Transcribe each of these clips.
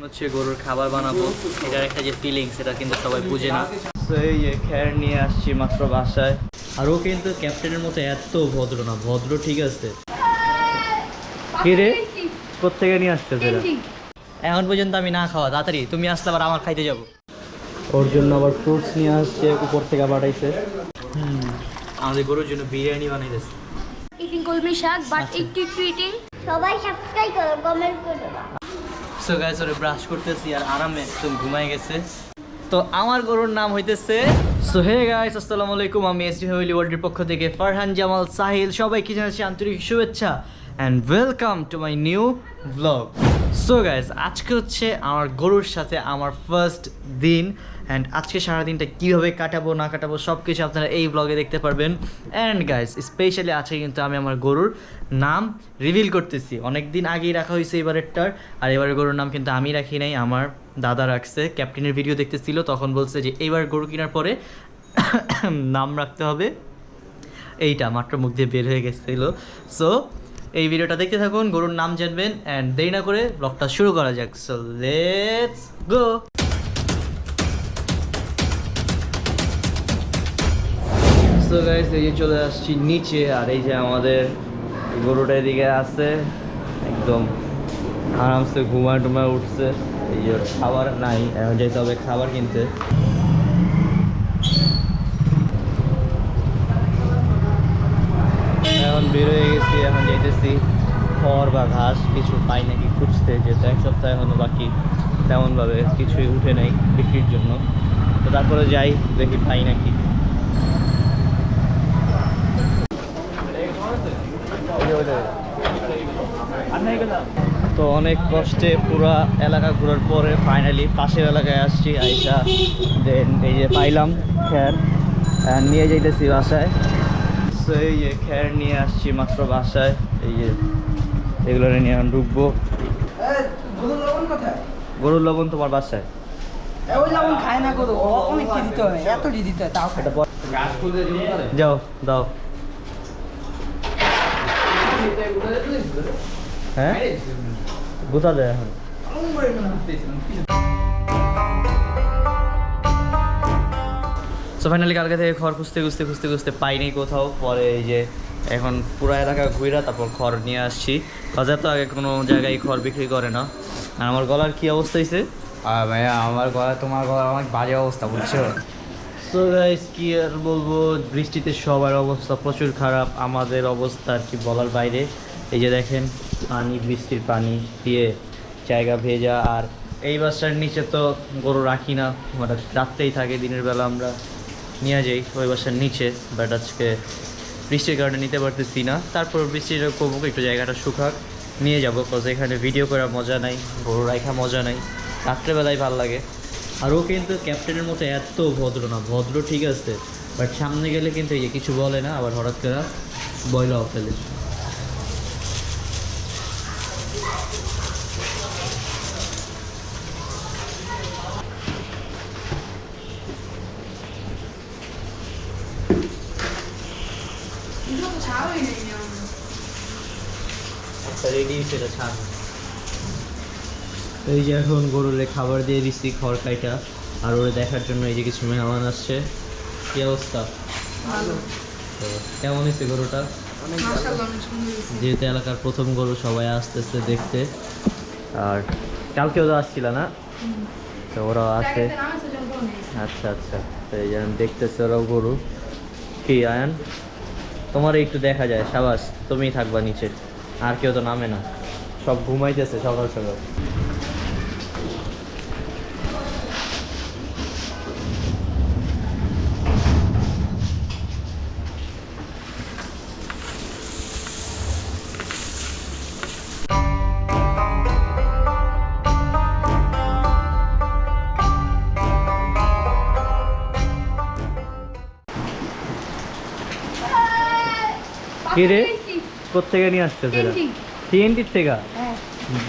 এখন হচ্ছে গরুর খাবার বানাবো। এটার একটা যে ফিলিং সেটা কিন্তু সবাই বুঝে না। এই খ্যার নিয়ে আসছি মাত্র বাসায়। আর ও কিন্তু ক্যাপ্টেনের মতো এত ভদ্র না ভদ্র ঠিক আছে। কি রে? কোথেকে নিয়ে আসছে সেটা এখন পর্যন্ত আমি না খাওয়া তাড়াতাড়ি তুমি আসলে আবার আমার খাইতে যাব। ওর জন্য আবার ফ্রুটস নিয়ে আসছে উপর থেকে পাঠাইছে হুম আমাদের গরুর জন্য বিরিয়ানি বানাইতেছে। ইটিং কলমি শাক বাট একটু একটু ইটিং সবাই সাবস্ক্রাইব করো কমেন্ট করো। সো গাইস ওরে ব্রাশ করতেছি আর আরামে একদম ঘুমাই গেছে। তো আমার গরুর নাম হইতেছে সো হে গাইস আসসালামু আলাইকুম। আমি এসডি ফ্যামিলি ওয়ার্ল্ডের পক্ষ থেকে ফারহান জামাল সাহিল। সবাইকে জানাচ্ছি আন্তরিক শুভেচ্ছা and welcome to my new blog so guys আজকে হচ্ছে আমার গরুর সাথে আমার ফার্স্ট দিন। অ্যান্ড আজকে সারাদিনটা কীভাবে কাটাবো, না কাটাবো সব কিছু আপনারা এই ব্লগে দেখতে পারবেন। অ্যান্ড গাইস স্পেশালি আজকে কিন্তু আমি আমার গরুর নাম রিভিল করতেছি। অনেক দিন আগেই রাখা হয়েছে এবারেরটার। আর এবারের গরুর নাম কিন্তু আমি রাখি নাই, আমার দাদা রাখছে। ক্যাপ্টেনের ভিডিও দেখতেছিল, তখন বলছে যে এইবার গরু কেনার পরে নাম রাখতে হবে। এইটা মাত্র মুখ দিয়ে বের হয়ে গেছিল। সো এই ভিডিওটা দেখতে থাকুন, গরুর নাম জানবেন। অ্যান্ড দেরি না করে ব্লগটা শুরু করা যাক। So let's go so guys এই চলে আসছি নিচে, আর এই যে আমাদের গরুটা এদিকে আছে, একদম আরামসে ঘুমা টুমা উঠছে। এই যে খাবার নাই, এখন যেতে হবে খাবার কিনতে। এখন বের হয়ে গেছি, এখন যাইতেছি খড় বা ঘাস, কিছু পাই নাকি খুঁজতে যেতে এক সপ্তাহ এখনও বাকি, তেমনভাবে কিছুই উঠে নেই বিক্রির জন্য। তো তারপরে যাই, দেখি পাই নাকি। তো অনেক কষ্টে পুরা এলাকা ঘোরার পরে ফাইনালি পাশের এলাকায় আসছি আইসা দেন এই যে পাইলাম খ্যার নিয়ে যাইতেছি বাসায়। তো এই যে খ্যার নিয়ে আসছি মাত্র বাসায় এই যে এগুলো নিয়ে এখন ঢুকবো। গরুর লবণ গরুর লবণ তোমার বাসায়? হয় হয় যাও দাও। হ্যাঁ? গোথা দেয় এখন। সো ফাইনালি কালকে থেকে খড় খুঁজতে খুঁজতে খুঁজতে খুঁজতে পাইনি কোথাও। পরে এই যে এখন পুরো এলাকা ঘুরা তারপর খড় নিয়ে আসছি। বাজার তো আগে কোনো জায়গায় খড় বিক্রি করে না। আর আমার গলার কি অবস্থা হয়েছে আর ভাইয়া আমার গলা তোমার গলা অনেক বাজে অবস্থা বুঝছ? সো গাইস কি আর বলব বৃষ্টিতে সবার অবস্থা প্রচুর খারাপ। আমাদের অবস্থা আর কি বলার বাইরে। এই যে দেখেন, পানি, বৃষ্টির পানি দিয়ে জায়গা ভেজা, আর এই বাসার নিচে তো গরু রাখি না ওটা রাত্রেই থাকে, দিনের বেলা আমরা নিয়ে যাই ওই বাসার নিচে বাট আজকে বৃষ্টির কারণে নিতে পারতেছি না। তারপর বৃষ্টিটা কমুক একটু জায়গাটা শুকাক, নিয়ে যাব কজ এখানে ভিডিও করার মজা নাই, গরু রাখা মজা নাই, রাত্রেবেলায় ভালো লাগে। আর ও কিন্তু ক্যাপ্টেনের মতো এত ভদ্র না, ভদ্র ঠিক আছে বাট সামনে গেলে কিন্তু এই কিছু বলে না, আবার হঠাৎ করে বয়লাও ফেলে। আচ্ছা রেডি সেটা ছাড় এই যে এখন গরুরে খাবার দিয়ে দিচ্ছি খড় কাইটা আর ওরে দেখার জন্য এই যে কিছু মেহমান আসছে। কি অবস্থা? কেমন হয়েছে গরুটা? যেহেতু এলাকার প্রথম গরু সবাই আসতেছে দেখতে। আর কালকেও তো আসছিল না? তো ওরাও আসে। আচ্ছা আচ্ছা। তো এই যেন দেখতেছে ওরাও গরু। কি আয়ান? তোমার একটু দেখা যায়, সাবাস, তুমিই থাকবা নিচে। আর কেউ তো নামে না। সব ঘুমাইতেছে সকাল সকাল। কি রে? কোথেকে নিয়ে আসছে সেটা টিএনটির থেকে? হ্যাঁ।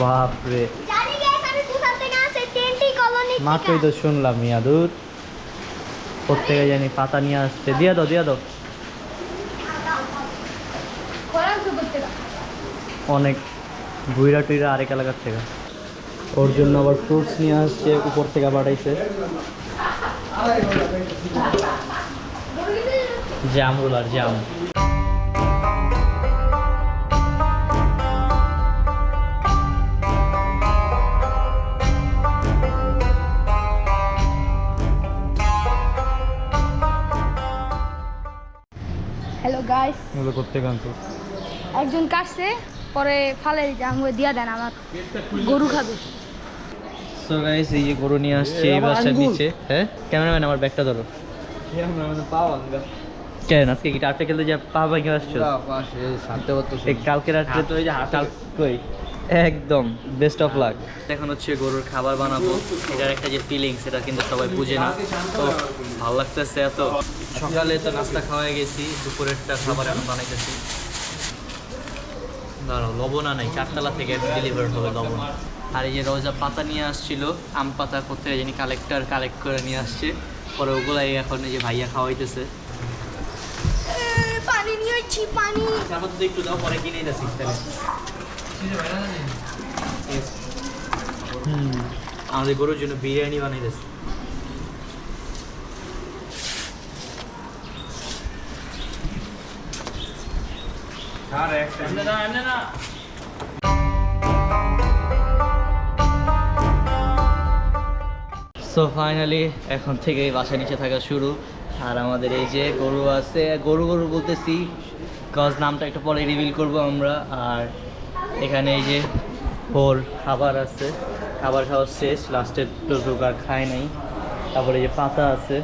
বাপরে। মাত্রই তো শুনলাম মিয়াদুর। কোথেকে জানি পাতা নিয়ে আসছে। দিয়ে দাও দিয়ে দাও। তো অনেক বুইরা টুইরা আরেক এলাকার থেকে। ওর জন্য আবার ফ্রুটস নিয়ে আসছে উপর থেকে পাঠাইছে জামরুল আর জাম। গাইস করতে গান একজন কাটছে পরে ফালে দিতে আমাকে দিয়া দেন আমার গরু খাবে। সো গাইস এই যে গরু নিয়ে আসছে এই বাসার নিচে। হ্যাঁ? ক্যামেরাম্যান আমার ব্যাগটা ধরো। কেন? আজকে কি টাপটা খেলতে যা পা ভাঙে আসছো? এই কালকে রাত্রে তো ওই যে হাতাল কই? একদম বেস্ট অফ লাক এখন হচ্ছে গরুর খাবার বানাবো। এটার একটা যে ফিলিং সেটা কিন্তু সবাই বুঝে না। তো ভালো লাগতেছে এত। সকালে তো নাস্তা খাওয়াই গেছি দুপুরেরটা খাবার এখন বানাইতেছি। দাঁড়াও লবণ নাই চারতলা থেকে ডেলিভার হবে লবণ। আর এই যে রোজা পাতা নিয়ে আসছিল আম পাতা কোথায় জানি কালেক্টর কালেক্ট করে নিয়ে আসছে। পরে ওগুলাই এখন এই যে ভাইয়া খাওয়াইতেছে। পানি নিয়েছি পানি। তো একটু দাও পরে কিনে যাচ্ছি তাহলে হুম আমাদের গরুর জন্য বিরিয়ানি বানাইতেছে সো ফাইনালি এখন থেকে এই বাসা নিচে থাকা শুরু। আর আমাদের এই যে গরু আছে গরু গরু বলতেছি কজ নামটা একটু পরে রিভিল করব আমরা। আর এখানে এই যে ওর খাবার আছে, খাবার খাওয়া শেষ, লাস্টের টুকটুক আর খায় নাই। তারপরে এই যে পাতা আছে,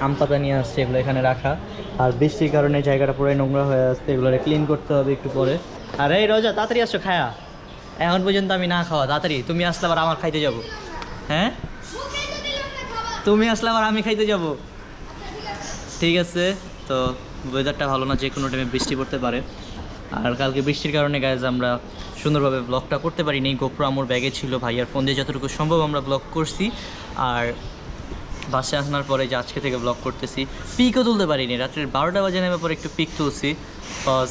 আম পাতা নিয়ে আসছে, এগুলো এখানে রাখা। আর বৃষ্টির কারণে জায়গাটা পুরো নোংরা হয়ে আসছে এগুলো ক্লিন করতে হবে একটু পরে। আর, এই রোজা, তাড়াতাড়ি আসছো খায়া। এখন পর্যন্ত আমি না খাওয়া, তাড়াতাড়ি। তুমি আসলে আবার আমার খাইতে যাব। হ্যাঁ? তুমি আসলে আবার আমি খাইতে যাব। ঠিক আছে, তো ওয়েদারটা ভালো না, যে কোনো টাইমে বৃষ্টি পড়তে পারে। আর কালকে বৃষ্টির কারণে গাইজ আমরা সুন্দরভাবে ব্লগটা করতে পারিনি। গোপ্রো আমার ব্যাগে ছিল ভাইয়ার ফোন দিয়ে যতটুকু সম্ভব আমরা ব্লগ করছি। আর বাসে আসার পরে যে আজকে থেকে ব্লগ করতেছি পিকও তুলতে পারিনি। রাত্রের বারোটা বাজে নেমে পরে একটু পিক তুলছি। কজ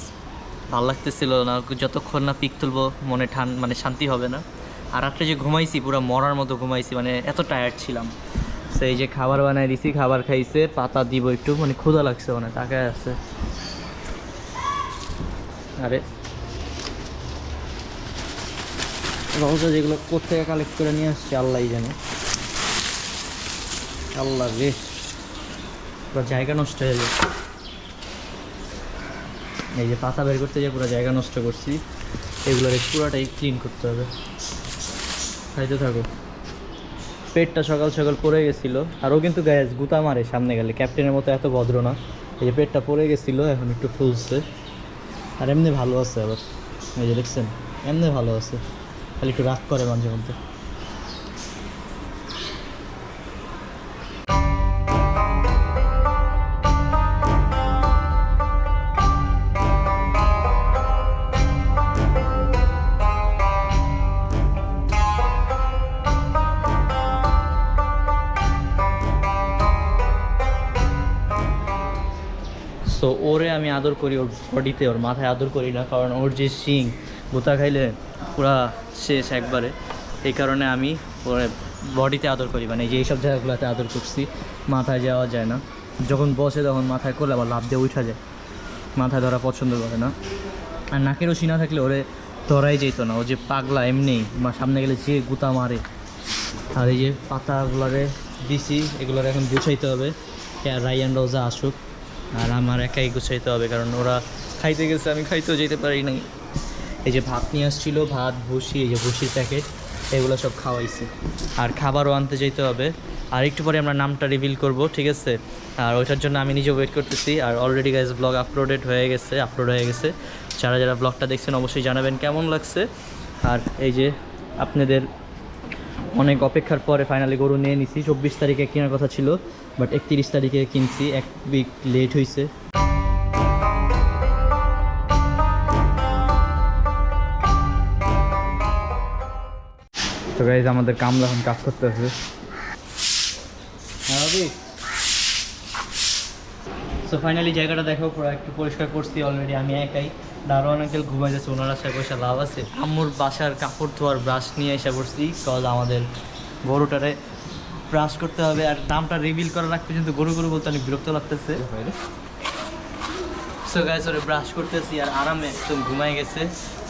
ভালো লাগতেছিল না, যতক্ষণ না পিক তুলবো, মনে ঠান মানে শান্তি হবে না। আর রাত্রে যে ঘুমাইছি, পুরো মরার মতো ঘুমাইছি মানে এত টায়ার্ড ছিলাম। সেই যে খাবার বানাই দিছি, খাবার খাইছে, পাতা দিব একটু মানে ক্ষুধা লাগছে মানে তাকায় আছে। আরে রওজা যেগুলো কোথেকে কালেক্ট করে নিয়ে আসছে, আল্লাহ জানে। আল্লাহ রে। পুরো জায়গা নষ্ট হয়ে যাবে এই যে পাতা বের করতে গিয়ে পুরো জায়গা নষ্ট করছি, এগুলোর পুরাটাই ক্লিন করতে হবে। খাইতে থাকো। পেটটা সকাল সকাল পড়ে গেছিল। আরও কিন্তু গ্যাস গুতা মারে সামনে গেলে। ক্যাপ্টেনের মতো এত ভদ্র না। এই যে পেটটা পড়ে গেছিল, এখন একটু ফুলছে। আর এমনি ভালো আছে আবার। এই যে দেখছেন, এমনি ভালো আছে। খালি একটু রাগ করে মাঝে মধ্যে। করি ওর বডিতে ওর মাথায় আদর করি না, কারণ ওর যে শিং গুতা খাইলে পুরা শেষ একবারে। এই কারণে আমি ওর বডিতে আদর করি মানে যে এইসব জায়গাগুলোতে আদর করছি, মাথায় যাওয়া যায় না। যখন বসে তখন মাথায় করলে আবার লাভ দিয়ে উঠা যায়। মাথায় ধরা পছন্দ করে না। আর নাকের রশি না থাকলে ওরে ধরাই যেত না। ও যে পাগলা এমনি মা সামনে গেলে যে গুতা মারে। আর এই যে পাতাগুলারে দিছি, এগুলোর এখন গুছাইতে হবে। রায়ান রোজা আসুক। আর আমার একাই গুছাইতে হবে, কারণ ওরা খাইতে গেছে, আমি খাইতেও যেতে পারি নাই। এই যে ভাত নিয়ে আসছিল, ভাত, ভুসি, এই যে ভুসির প্যাকেট, এগুলো সব খাওয়াইছি। আর খাবারও আনতে যেতে হবে। আর একটু পরে আমরা নামটা রিভিল করব, ঠিক আছে? আর ওইটার জন্য আমি নিজে ওয়েট করতেছি। আর অলরেডি গাইজ ব্লগ আপলোডেড হয়ে গেছে আপলোড হয়ে গেছে। যারা যারা ব্লগটা দেখছেন, অবশ্যই জানাবেন কেমন লাগছে। আর এই যে আপনাদের অনেক অপেক্ষার পরে ফাইনালি গরু নিয়ে নিছি। চব্বিশ তারিখে কেনার কথা ছিল। বাট একত্রিশ তারিখে কিনছি, এক উইক লেট হয়েছে তো গাইজ আমাদের কামলা এখন কাজ করতে আছে সো ফাইনালি জায়গাটা দেখো, পুরো একটু পরিষ্কার করছি অলরেডি আমি একাই। দারোয়ান আঙ্কেল ঘুমাই যাচ্ছে, ওনার আশায় বসে লাভ আছে। আম্মুর বাসার কাপড় ধোয়ার ব্রাশ নিয়ে এসে পড়ছি কজ আমাদের গরুটারে ব্রাশ করতে হবে আর দামটা রিভিল করার আগ পর্যন্ত গরু গরু বলতে অনেক বিরক্ত লাগতেছে। সো গাইস ওরে ব্রাশ করতেছি আর আরামে একদম ঘুমাই গেছে।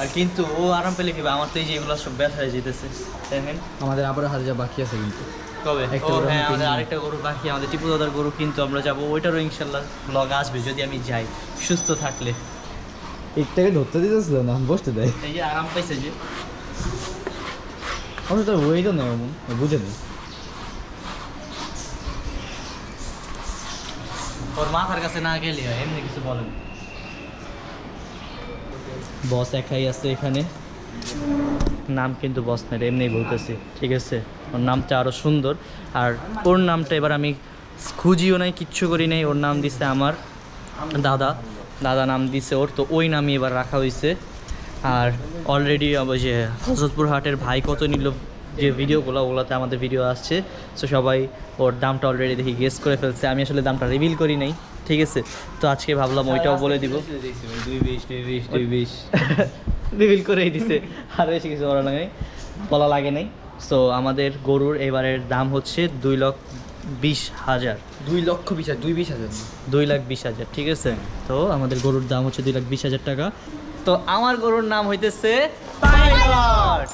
আর কিন্তু ও আরাম পেলে কি হবে? আমার তো এই যে এগুলো সব ব্যথা হয়ে যেতেছে দেখেন আমাদের আবার হাজার বাকি আছে কিন্তু। কবে? ও হ্যাঁ আমাদের আরেকটা গরু বাকি আমাদের টিপু দাদার গরু কিন্তু আমরা যাব। ওইটারও ইনশাল্লাহ ব্লগ আসবে যদি আমি যাই সুস্থ থাকলে। একটাকে ধরতে দিতেছিল না বসতে দেয়। এই যে আরাম পাইছে যে। অবশ্য তোর তো নেই এমন বুঝে নেই। ওর মাথার কাছে না গেলে এমনি কিছু বলেন। বস একাই আছে এখানে। নাম কিন্তু বস না এমনি বলতেছি, ঠিক আছে? ওর নামটা আরও সুন্দর। আর ওর নামটা এবার আমি খুঁজিও নাই, কিচ্ছু করি নাই, ওর নাম দিছে আমার দাদা। দাদা নাম দিছে ওর, তো ওই নামই এবার রাখা হয়েছে আর অলরেডি যে হজরতপুর হাটের ভাই কত নিল যে ভিডিওগুলো ওগুলোতে আমাদের ভিডিও আসছে। সো সবাই ওর দামটা অলরেডি দেখি গেস করে ফেলছে। আমি আসলে দামটা রিভিল করি নাই ঠিক আছে? তো আজকে ভাবলাম ওইটাও বলে দিব। রিভিল করেই দিছে। আর বেশি কিছু বলা লাগে বলা লাগে নাই। সো আমাদের গরুর এবারের দাম হচ্ছে দুই লক্ষ বিশ হাজার। দুই লক্ষ বিশ হাজার দুই বিশ হাজার দুই লাখ বিশ হাজার ঠিক আছে? তো আমাদের গরুর দাম হচ্ছে দুই লাখ বিশ হাজার টাকা। তো আমার গরুর নাম হইতেছে পাইলট।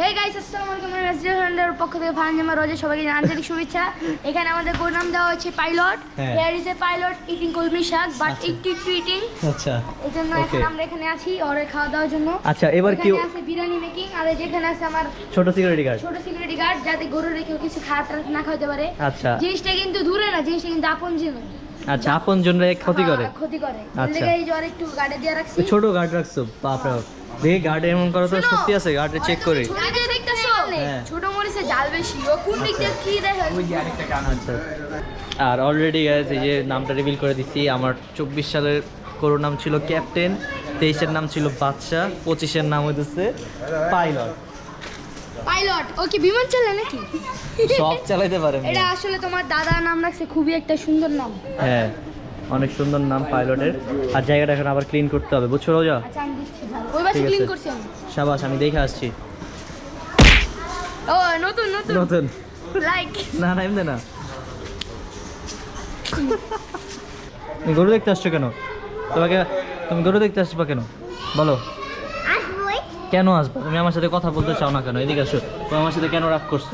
হে গাইস আসসালামু আলাইকুম রেস্টুরেন্টের পক্ষ থেকে ফারানজামা রোজে সবাইকে আন্তরিক শুভেচ্ছা। এখানে আমাদের গরুর নাম দেওয়া হচ্ছে পাইলট। হ্যাঁ। Here is a pilot eating kalmi shak but আচ্ছা। একটু একটু ইটিং আচ্ছা। এই জন্য এখন আমরা এখানে আছি ওরে খাওয়া দাওয়ার জন্য। আচ্ছা এবার কি আছে বিরিয়ানি মেকিং আর যেখানে আছে আমার ছোট সিকিউরিটি গার্ড ছোট সিকিউরিটি গার্ড যাতে গরুর কেউ কিছু টারাপ না খাওয়াতে পারে। আচ্ছা। জিনিসটা কিন্তু দূরে না জিনিসটা কিন্তু আপন জীবন আচ্ছা আপন জন্য ক্ষতি করে। হ্যাঁ, ক্ষতি করে। আচ্ছা। এই জ্বর একটু গার্ডে দিয়ে রাখছি। ছোট গার্ড রাখছো বাপ। দেখি গার্ড এমন করো তো সত্যি আছে গার্ডে চেক করি। ছোট হ্যাঁ। ছোট মরিচে জাল বেশি ও কোন দিক দিয়ে কি দেখে? আচ্ছা আর অলরেডি গেছে এই যে নামটা রিভিল করে দিচ্ছি আমার চব্বিশ সালের গরুর নাম ছিল ক্যাপ্টেন তেইশের নাম ছিল বাদশা পঁচিশের নাম হইতেছে পাইলট পাইলট ও কি বিমান চালায় নাকি? সব চালাইতে পারেন এটা আসলে তোমার দাদা নাম রাখছে খুবই একটা সুন্দর নাম। হ্যাঁ অনেক সুন্দর নাম পাইলটের আর জায়গাটা এখন আবার ক্লিন করতে হবে বুঝছ রোজা? আচ্ছা ঠিক আছে। আমি। সাবাস আমি দেখে আসছি। ও নতুন নতুন। নতুন। লাইক না না এমনি না। তুমি গরু দেখতে আসছো কেন? তোমাকে তুমি গরু দেখতে আসবা কেন? বলো। কেন আসব? তুমি আমার সাথে কথা বলতে চাও না কেন? এদিকে আসো। তুমি আমার সাথে কেন রাগ করছ?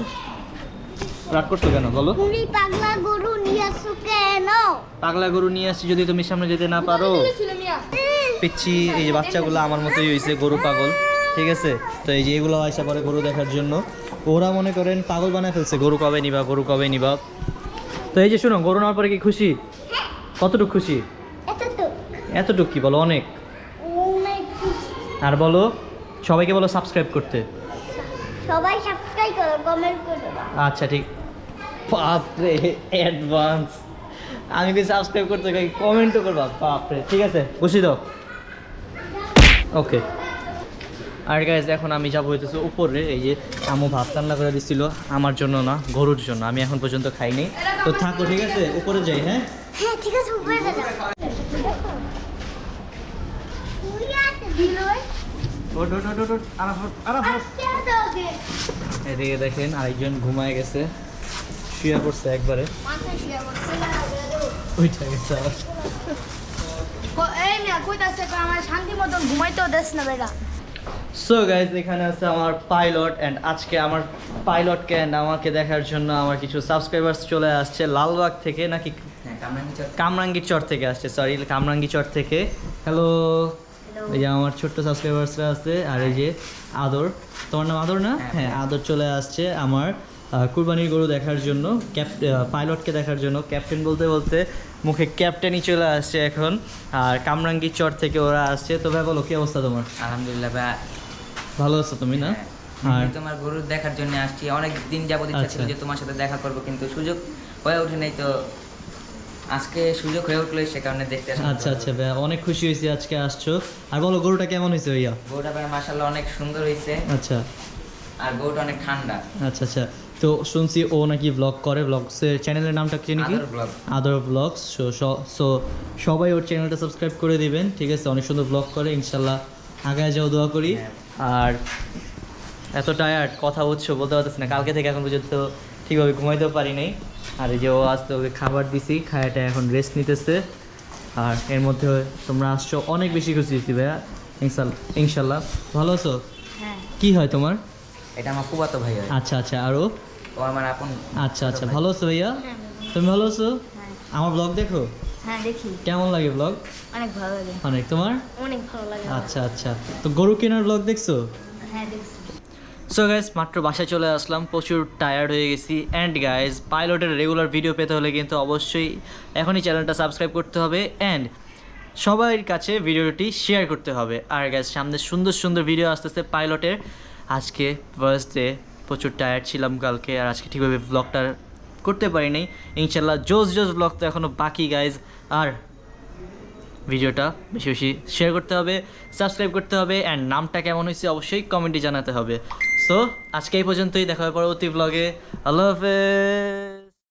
রাগ করছ কেন? বলো। তুমি পাগলা গরু নিয়ে আসছো কেন? পাগলা গরু নিয়ে আসছি যদি তুমি সামনে যেতে না পারো। পিচ্ছি এই যে বাচ্চাগুলো আমার মতোই হয়েছে গরু পাগল ঠিক আছে? তো এই যে এগুলো আসা পরে গরু দেখার জন্য। ওরা মনে করেন পাগল বানায় ফেলছে গরু কবে নিবা গরু কবে নিবা? তো এই যে শোনো গরু নেওয়ার পরে কি খুশি? কতটুকু খুশি? এত এতটুকু কি বলো অনেক। অনেক আর বলো সবাইকে বলো সাবস্ক্রাইব করতে। সবাই সাবস্ক্রাইব করো কমেন্ট করো। আচ্ছা ঠিক। বাপরে অ্যাডভান্স আমি কি সাবস্ক্রাইব করতে কমেন্টও করবা বাপরে ঠিক আছে? খুশি তো? ওকে আর গাইজ এখন আমি যাব হইতেছে উপরে। এই যে আমু ভাত রান্না করে দিছিল আমার জন্য না গরুর জন্য। আমি এখন পর্যন্ত খাইনি তো থাকো ঠিক আছে? উপরে যাই হ্যাঁ? হ্যাঁ ঠিক আছে উপরে। এদিকে দেখেন আরেকজন ঘুমায় গেছে। শুয়ে পড়ছে একবারে। ওইটা গেছে আবার। এই মিয়া কইতাছে আমার শান্তি মতন ঘুমাইতেও দেস না বেটা। সো গাইজ এখানে আছে আমার পাইলট অ্যান্ড আজকে আমার পাইলটকে অ্যান্ড আমাকে দেখার জন্য আমার কিছু সাবস্ক্রাইবার্স চলে আসছে লালবাগ থেকে নাকি কামরাঙ্গীর চর থেকে। আসছে সরি কামরাঙ্গি চর থেকে। হ্যালো এই যে আমার ছোট্ট সাবস্ক্রাইবার্সরা আছে আর এই যে আদর। তোমার নাম আদর না? হ্যাঁ আদর চলে আসছে আমার কুরবানির গরু দেখার জন্য ক্যাপ পাইলটকে দেখার জন্য। ক্যাপ্টেন বলতে বলতে মুখে ক্যাপ্টেনই চলে আসছে এখন আর কামরাঙ্গি চর থেকে ওরা আসছে। তো ভাই বলো কি অবস্থা তোমার? আলহামদুলিল্লাহ ভাই। ভালো আছো তুমি না? হ্যাঁ, আর তোমার গরু দেখার জন্য আসছি। অনেক দিন যাবত ইচ্ছা ছিল আচ্ছা। যে তোমার সাথে দেখা করব কিন্তু সুযোগ হয়ে ওঠে নাই তো আজকে সুযোগ হয়ে উঠল সে কারণে দেখতে আসলাম। আচ্ছা আচ্ছা ভাইয়া অনেক খুশি হয়েছি আজকে আসছো। আর বলো গরুটা কেমন হয়েছে ভাইয়া? গরুটা ভাই মাসাল্লাহ অনেক সুন্দর হয়েছে। আচ্ছা। আর গরুটা অনেক ঠান্ডা। আচ্ছা আচ্ছা। তো শুনছি ও নাকি ব্লগ করে ব্লগসের চ্যানেলের নামটা কি নাকি আদর ব্লগস সো সবাই ওর চ্যানেলটা সাবস্ক্রাইব করে দিবেন ঠিক আছে? অনেক সুন্দর ব্লগ করে ইনশাল্লাহ আগায় যাও দোয়া করি। আর এত টায়ার্ড কথা হচ্ছে বলতে পারতেছি না। কালকে থেকে এখন পর্যন্ত ঠিকভাবে ঘুমাইতেও পারি নাই। আর এই যে ও আসতে ওকে খাবার দিছি খায়াটা এখন রেস্ট নিতেছে। আর এর মধ্যে তোমরা আসছো অনেক বেশি খুশি হয়েছি ভাইয়া। ইনশাল্লাহ ইনশাল্লাহ। ভালো আছো? হ্যাঁ। কি হয় তোমার? এটা আমার ফুবাতো ভাই আচ্ছা আচ্ছা। আরও ও? আমার আপন। আচ্ছা আচ্ছা ভালো আছো ভাইয়া? তুমি ভালো আছো? হ্যাঁ। আমার ব্লগ দেখো? হ্যাঁ দেখি। কেমন লাগে ব্লগ অনেক ভালো লাগে। অনেক তোমার? অনেক ভালো লাগে আচ্ছা আচ্ছা। তো গরু কেনার ব্লগ দেখছ? হ্যাঁ দেখছি। সো গাইজ মাত্র বাসায় চলে আসলাম প্রচুর টায়ার্ড হয়ে গেছি। অ্যান্ড গাইজ পাইলটের রেগুলার ভিডিও পেতে হলে কিন্তু অবশ্যই এখনই চ্যানেলটা সাবস্ক্রাইব করতে হবে। অ্যান্ড সবার কাছে ভিডিওটি শেয়ার করতে হবে। আর গাইজ সামনে সুন্দর সুন্দর ভিডিও আসতেছে পাইলটের আজকে ফার্স্ট ডে প্রচুর টায়ার্ড ছিলাম কালকে আর আজকে ঠিকভাবে ব্লগটা করতে পারিনি। ইনশাল্লাহ জোস জোস ব্লগ তো এখনও বাকি গাইজ আর ভিডিওটা বেশি বেশি শেয়ার করতে হবে সাবস্ক্রাইব করতে হবে অ্যান্ড নামটা কেমন হয়েছে অবশ্যই কমেন্টে জানাতে হবে। সো আজকে এই পর্যন্তই, দেখা হবে পরবর্তী ব্লগে আল্লাহ হাফেজ।